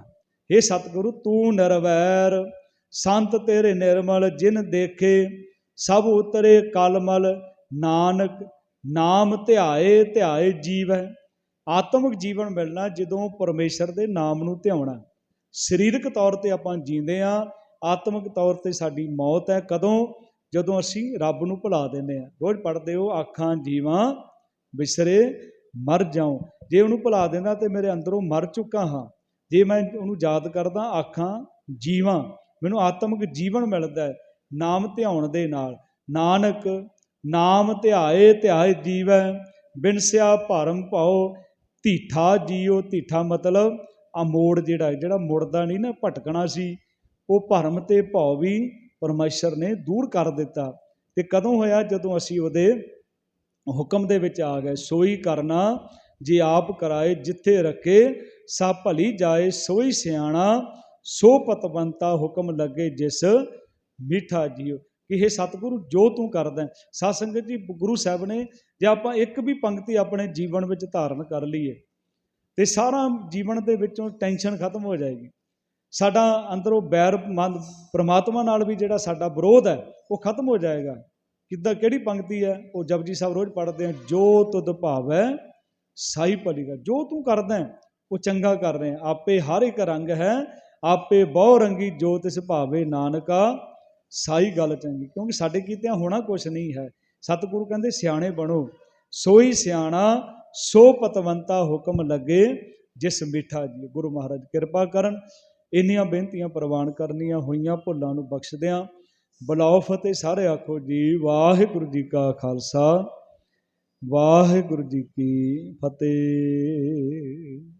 हे ਸਤਿਗੁਰੂ, ਤੂੰ ਨਿਰਵੈਰ, ਸੰਤ ਤੇਰੇ ਨਿਰਮਲ, ਜਿਨ ਦੇਖੇ, ਸਭ ਉਤਰੇ ਕਲਮਲ ਨਾਨਕ, ਨਾਮ ਧਿਆਏ ਧਿਆਏ ਜੀਵ। ਹੈ ਆਤਮਿਕ ਜੀਵਨ ਮਿਲਣਾ ਜਦੋਂ ਪਰਮੇਸ਼ਰ ਦੇ ਨਾਮ ਨੂੰ ਧਿਆਉਣਾ। ਸਰੀਰਕ ਤੌਰ ਤੇ ਆਪਾਂ ਜੀਂਦੇ ਆ ਆਤਮਿਕ ਤੌਰ ਤੇ ਸਾਡੀ ਮੌਤ ਹੈ। ਕਦੋਂ? ਜਦੋਂ ਅਸੀਂ ਰੱਬ ਨੂੰ ਭੁਲਾ ਦਿੰਦੇ ਆ ਰੋਜ਼ ਪੜ੍ਹਦੇ ਹੋ, ਆਖਾਂ, ਜੀਵਾਂ ਵਿਸਰੇ ਮਰ ਜਾਉ। ਜੇ ਉਹਨੂੰ ਭੁਲਾ ਦਿੰਦਾ ਤੇ ਮੇਰੇ ਅੰਦਰੋਂ ਮਰ ਚੁੱਕਾ ਹਾਂ। ਜੇ ਮੈਂ ਉਹਨੂੰ ਯਾਦ ਕਰਦਾ, ਆਖਾਂ, ਜੀਵਾਂ, ਮੈਨੂੰ ਆਤਮਿਕ ਜੀਵਨ ਮਿਲਦਾ ਹੈ। ਨਾਮ ਧਿਆਉਣ ਦੇ ਨਾਲ। ਨਾਨਕ, ਨਾਮ ਧਿਆਏ ਧਿਆਏ ਜੀਵੈ। ਬਿਨਸਿਆ ਭਰਮ ਭਾਉ, ਧੀਠਾ ਜੀਓ। ਧੀਠਾ ਮਤਲਬ ਆ ਮੋੜ ਜਿਹੜਾ ਜਿਹੜਾ ਮੁੜਦਾ ਨਹੀਂ ਨਾ, ਭਟਕਣਾ ਸੀ, ਉਹ ਭਰਮ ਤੇ ਭਾਉ ਵੀ ਪਰਮੇਸ਼ਰ ਨੇ ਦੂਰ ਕਰ ਦਿੱਤਾ। ਤੇ ਕਦੋਂ ਹੋਇਆ? ਜਦੋਂ ਅਸੀਂ ਉਹਦੇ ਹੁਕਮ ਦੇ ਵਿੱਚ ਆ ਗਏ। ਸੋਈ ਕਰਨਾ, ਜੇ ਆਪ ਕਰਾਏ, ਜਿੱਥੇ ਰੱਖੇ ਸਭ ਭਲੀ ਜਾਏ, ਸੋਈ ਸਿਆਣਾ, ਸੋ ਪਤਵੰਤਾ ਹੁਕਮ ਲੱਗੇ ਜਿਸ ਮੀਠਾ ਜੀਓ ਕਿ ਇਹ ਸਤਿਗੁਰੂ ਜੋ ਤੂੰ ਕਰਦਾ ਹੈ। ਸਾਧ ਸੰਗਤ ਜੀ, ਗੁਰੂ ਸਾਹਿਬ ਨੇ ਜੇ ਆਪਾਂ ਇੱਕ ਵੀ ਪੰਕਤੀ ਆਪਣੇ ਜੀਵਨ ਵਿੱਚ ਧਾਰਨ ਕਰ ਲਈਏ ਤੇ ਸਾਰਾ ਜੀਵਨ ਦੇ ਵਿੱਚੋਂ ਟੈਨਸ਼ਨ ਖਤਮ ਹੋ ਜਾਏਗੀ। ਸਾਡਾ ਅੰਦਰੋਂ ਬੈਰ ਮਨ ਪ੍ਰਮਾਤਮਾ ਨਾਲ ਵੀ ਜਿਹੜਾ ਸਾਡਾ ਵਿਰੋਧ ਹੈ, ਉਹ ਖਤਮ ਹੋ ਜਾਏਗਾ। ਕਿੱਦਾਂ, ਕਿਹੜੀ ਪੰਕਤੀ ਹੈ? ਉਹ ਜਪਜੀ ਸਾਹਿਬ ਰੋਜ਼ ਪੜ੍ਹਦੇ ਆ, ਜੋ ਤੁਧ ਭਾਵੈ ਸਾਈ ਭਲੀਗਾ। ਜੋ ਤੂੰ ਕਰਦਾ ਉਹ ਚੰਗਾ ਕਰ ਰਿਹਾ ਆਪੇ ਹਰ ਇੱਕ ਰੰਗ ਹੈ, ਆਪੇ ਬਹੁ ਰੰਗੀ ਜੋ ਤਿਸ ਭਾਵੇ ਨਾਨਕਾ। ਸਾਈ ਗੱਲ ਚੰਗੀ, ਕਿਉਂਕਿ ਸਾਡੇ ਕੀਤਿਆਂ ਹੋਣਾ ਕੁਛ ਨਹੀਂ ਹੈ। ਸਤਿਗੁਰੂ ਕਹਿੰਦੇ, ਸਿਆਣੇ ਬਣੋ, ਸੋਈ ਸਿਆਣਾ ਸੋ ਪਤਵੰਤਾ ਹੁਕਮ ਲੱਗੇ, ਜਿਸ ਮਿੱਠਾ ਜੀ, ਗੁਰੂ ਮਹਾਰਾਜ ਕਿਰਪਾ ਕਰਨ। ਇੰਨੀਆਂ ਬੇਨਤੀਆਂ ਪ੍ਰਵਾਨ ਕਰਨੀਆਂ ਹੋਈਆਂ, ਭੁੱਲਾਂ ਨੂੰ ਬਖਸ਼ਦਿਆਂ। ਬੁਲਾਓ ਫਤਿਹ, ਸਾਰੇ ਆਖੋ ਜੀ, ਵਾਹਿਗੁਰੂ ਜੀ ਕਾ ਖਾਲਸਾ, ਵਾਹਿਗੁਰੂ ਜੀ ਕੀ ਫਤਿਹ।